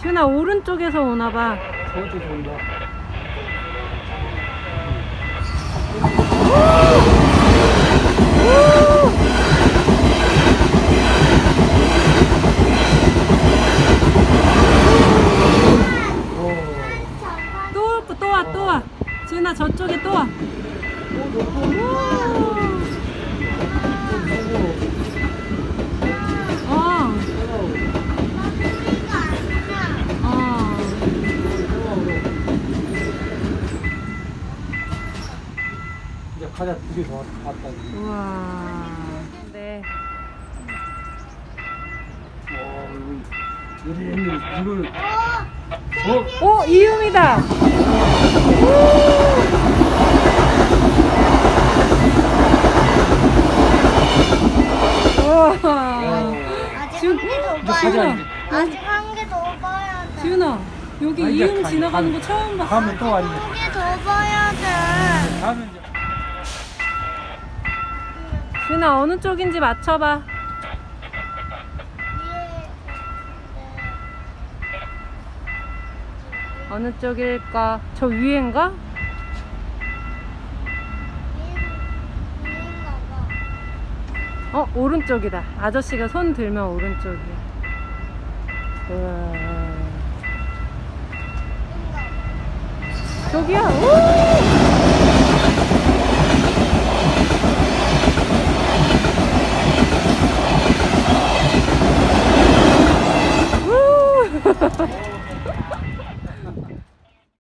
시훈아 오른쪽에서 오나봐. 저쪽에 온다. 또, 또 와, 또 와. 지훈아 저쪽에 또 와. 어, 어. 이제 가자 두개 더 왔다. 우와. 네. 와, 여기 얘네들 이걸 어? 오, 이음이다. 우와. 아직 지훈, 한개더 지훈아, 봐야 돼. 아직 한 개더 봐야 돼. 지훈아, 여기 아, 이음 가- 지나가는 거 처음 봤어. 다음에 또 와야지. 한개더 봐야 돼. 다음에 이제 지훈아, 어느 쪽인지 맞춰봐. 위에 어느 쪽일까? 저 위엔가? 어, 오른쪽이다. 아저씨가 손 들면 오른쪽이야. 우와. 저기야. 오!